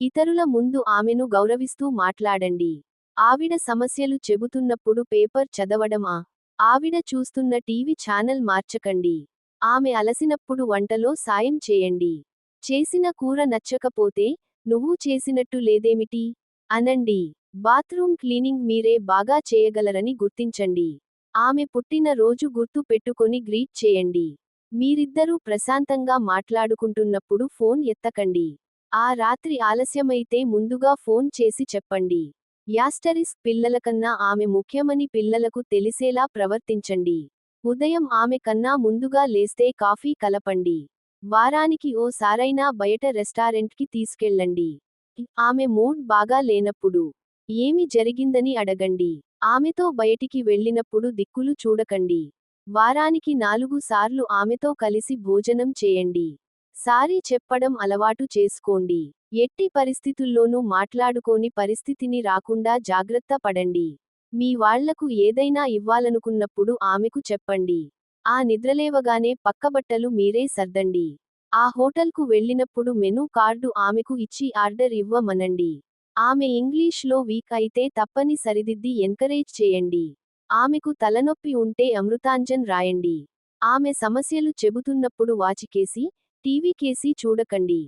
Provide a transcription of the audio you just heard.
ఇతరుల ముందు ఆమెను గౌరవిస్తూ మాట్లాడండి. ఆవిడ సమస్యలు చెబుతున్నప్పుడు పేపర్ చదవడమా? ఆవిడ చూస్తున్న టీవీ ఛానల్ మార్చకండి. ఆమె అలసినప్పుడు వంటలో సాయం చేయండి. చేసిన కూర నచ్చకపోతే నువ్వు చేసినట్టు లేదేమిటి? అనండి. బాత్రూమ్ క్లీనింగ్ మీరే బాగా చేయగలరని గుర్తించండి. ఆమె పుట్టిన రోజు గుర్తు పెట్టుకొని గ్రీట్ చేయండి. మీరిద్దరూ ప్రశాంతంగా మాట్లాడుకుంటున్నప్పుడు ఫోన్ ఎత్తకండి. ఆ రాత్రి ఆలస్యమైతే ముందుగా ఫోన్ చేసి చెప్పండి. యాస్టరిస్ పిల్లలకన్నా ఆమె ముఖ్యమని పిల్లలకు తెలిసేలా ప్రవర్తించండి. ఉదయం ఆమె కన్నా ముందుగా లేస్తే కాఫీ కలపండి. వారానికి ఓ సారైనా బయట రెస్టారెంట్కి తీసుకెళ్ళండి. ఆమె మూడ్ బాగా లేనప్పుడు. ఏమి జరిగిందని అడగండి. ఆమెతో బయటికి వెళ్ళినప్పుడు దిక్కులు చూడకండి. వారానికి నాలుగు సార్లు ఆమెతో కలిసి భోజనం చేయండి. సారీ చెప్పడం అలవాటు చేసుకోండి. ఎట్టి పరిస్థితుల్లోనూ మాట్లాడుకోని పరిస్థితిని రాకుండా జాగ్రత్త పడండి. మీ వాళ్ళకు ఏదైనా ఇవ్వాలనుకున్నప్పుడు ఆమెకు చెప్పండి. ఆ నిద్రలేవగానే పక్కబట్టలు మీరే సర్దండి. ఆ హోటల్కు వెళ్ళినప్పుడు మెనూ కార్డు ఆమెకు ఇచ్చి ఆర్డర్ ఇవ్వమనండి. ఆమె ఇంగ్లీష్లో వీక్ అయితే తప్పని సరిదిద్ది ఎంకరేజ్ చేయండి. ఆమెకు తలనొప్పి ఉంటే అమృతాంజన్ రాయండి. ఆమె సమస్యలు చెబుతున్నప్పుడు వాచికేసి టీవీ కేసి చూడకండి.